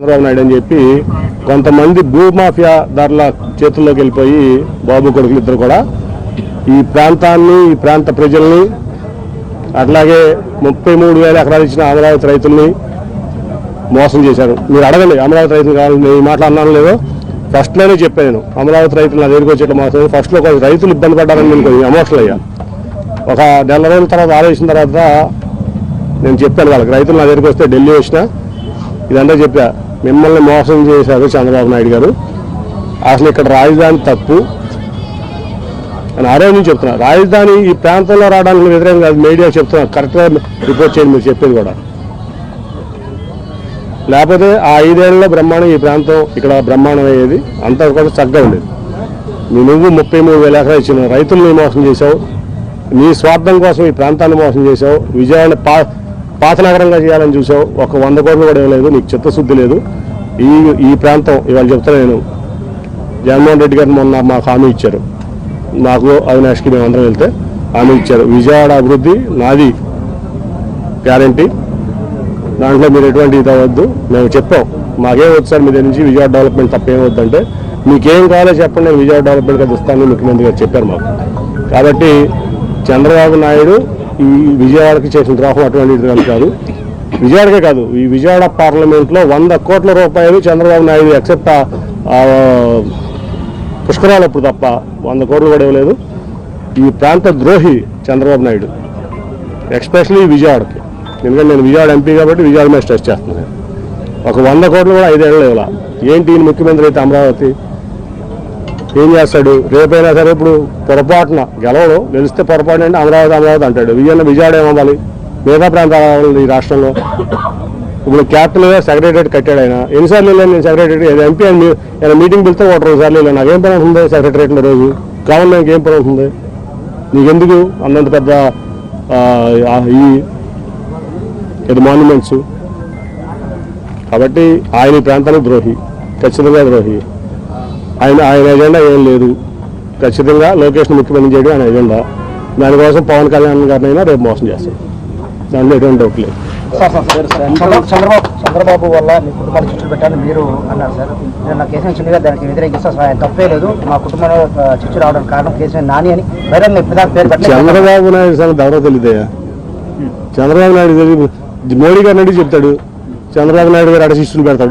చంద్రబాబు నాయుడు అని చెప్పి కొంతమంది భూమాఫియా దారుల చేతుల్లోకి వెళ్ళిపోయి బాబు కొడుకులు ఇద్దరు కూడా ఈ ప్రాంతాన్ని ఈ ప్రాంత ప్రజల్ని అట్లాగే ముప్పై మూడు వేల ఎకరాలు ఇచ్చిన అమరావతి రైతుల్ని మోసం చేశారు. మీరు అడగండి అమరావతి రైతులు కావాలని నేను ఈ మాటలు అన్నాను లేదో? ఫస్ట్లోనే చెప్పాను నేను అమరావతి రైతులు నా దగ్గరికి వచ్చేట్లు మోసం ఫస్ట్లో ఒక రైతులు ఇబ్బంది పడ్డారని నేను కొంచెం ఎమోషనల్ అయ్యా. ఒక నెల రోజుల తర్వాత ఆలోచించిన తర్వాత నేను చెప్పాను వాళ్ళకి రైతులు నా దగ్గరికి వస్తే ఢిల్లీ వచ్చిన ఇదంతా చెప్పా. మిమ్మల్ని మోసం చేశారు చంద్రబాబు నాయుడు గారు. అసలు ఇక్కడ రాజధాని తప్పు. అని ఆ రోజు నుంచి చెప్తున్నా. రాజధాని ఈ ప్రాంతంలో రావడానికి వ్యతిరేకం కాదు. మీడియా చెప్తున్నా. కరెక్ట్గా రిపోర్ట్ చేయండి మీరు చెప్పేది కూడా. లేకపోతే ఆ ఐదేళ్ళలో బ్రహ్మాండం ఈ ప్రాంతం ఇక్కడ బ్రహ్మాండం అయ్యేది. అంతా కూడా చక్కగా ఉండేది. నీ నువ్వు ముప్పై మూడు వేల ఎకరాలు ఇచ్చిన రైతుల్ని మోసం చేశావు. నీ స్వార్థం కోసం ఈ ప్రాంతాన్ని మోసం చేశావు. విజయవాడ పా పాత నగరంగా చేయాలని చూసావు. ఒక వంద కోట్లు కూడా ఇవ్వలేదు. నీకు చిత్తశుద్ధి లేదు. ఈ ఈ ప్రాంతం ఇవాళ చెప్తున్నా నేను. జగన్మోహన్ రెడ్డి గారు మొన్న మాకు హామీ ఇచ్చారు. నాకు అవినాష్కి మేము అందరం వెళ్తే హామీ ఇచ్చారు. విజయవాడ అభివృద్ధి నాది గ్యారంటీ. దాంట్లో మీరు ఎటువంటి ఇది అవ్వద్దు. మేము చెప్పాం. మాకేం వద్దు సార్ మీ దగ్గర నుంచి విజయవాడ డెవలప్మెంట్ తప్ప ఏం వద్దంటే మీకేం కావాలో చెప్పండి నేను విజయవాడ డెవలప్మెంట్ అది ఇస్తాను ముఖ్యమంత్రి గారు చెప్పారు మాకు. కాబట్టి చంద్రబాబు నాయుడు ఈ విజయవాడకి చేసిన ద్రోహం అటువంటిది కాదు కాదు. విజయవాడకే కాదు. ఈ విజయవాడ పార్లమెంట్లో వంద కోట్ల రూపాయలు చంద్రబాబు నాయుడు ఎక్సెప్ట్ పుష్కరాలు అప్పుడు తప్ప వంద కోట్లు కూడా ఇవ్వలేదు. ఈ ప్రాంత ద్రోహి చంద్రబాబు నాయుడు ఎక్స్పెషలీ విజయవాడకి. ఎందుకంటే నేను విజయవాడ ఎంపీ కాబట్టి విజయవాడ మీద స్ట్రెస్ చేస్తున్నాను. ఒక వంద కోట్లు కూడా ఐదేళ్ళు ఇవ్వాల. ఏంటి ముఖ్యమంత్రి అయితే అమరావతి? ఏం చేస్తాడు? రేపైనా సరే ఇప్పుడు పొరపాటున గెలవడు గెలిస్తే పొరపాటు అంటే అమరావతి అమరావతి అంటాడు. విజయన విజయవాడ ఏమవ్వాలి? మిగతా ప్రాంతాలు ఈ రాష్ట్రంలో? ఇప్పుడు క్యాపిటల్ సెక్రటరేట్ కట్టాడు ఆయన. ఎన్నిసార్లు వెళ్ళాను నేను సెక్రటరీ ఎంపీ అని మీ- మీటింగ్ పిలిస్తే ఒకటి రెండు సార్లు వెళ్ళాను. నాకేం పని ఉంటుంది సెక్రటరేట్లో రోజు? కావాలి నాకు ఏం పని ఉంటుంది నీకెందుకు అంతంత పెద్ద ఈ ఇది మాన్యుమెంట్స్ కాబట్టి ఆయన ఈ ప్రాంతానికి ద్రోహి. ఖచ్చితంగా ద్రోహి. ఆయన ఆయన ఎజెండా ఏం లేదు. ఖచ్చితంగా లోకేష్ని ముఖ్యమంత్రి చేయడం ఆయన ఎజెండా. దానికోసం పవన్ కళ్యాణ్ గారినైనా రేపు మోసం చేస్తాం. దాంట్లో ఎటువంటి డౌట్ లేదు. Sir sir sir sir Chandra- Chandrababu Chandrababu వల్ల మీ కుటుంబాలు చిచ్చులు పెట్టాలని మీరు అన్నారు సార్. నేను నా కేసీఆర్ చిన్నగా దానికి వ్యతిరేకిస్తే ఆయన తప్పే లేదు. మా కుటుంబంలో చిచ్చు రావడానికి కారణం కేసీఆర్ నాని అని. పేరు పెట్టలేదు. చంద్రబాబు నాయుడు సంగతి ఎవరో తెలియదయ్యా చంద్రబాబు నాయుడు మోడీ గారిని అడిగి చెప్తాడు. చంద్రబాబు నాయుడు గారు అడ శిష్యులు పెడతాడు.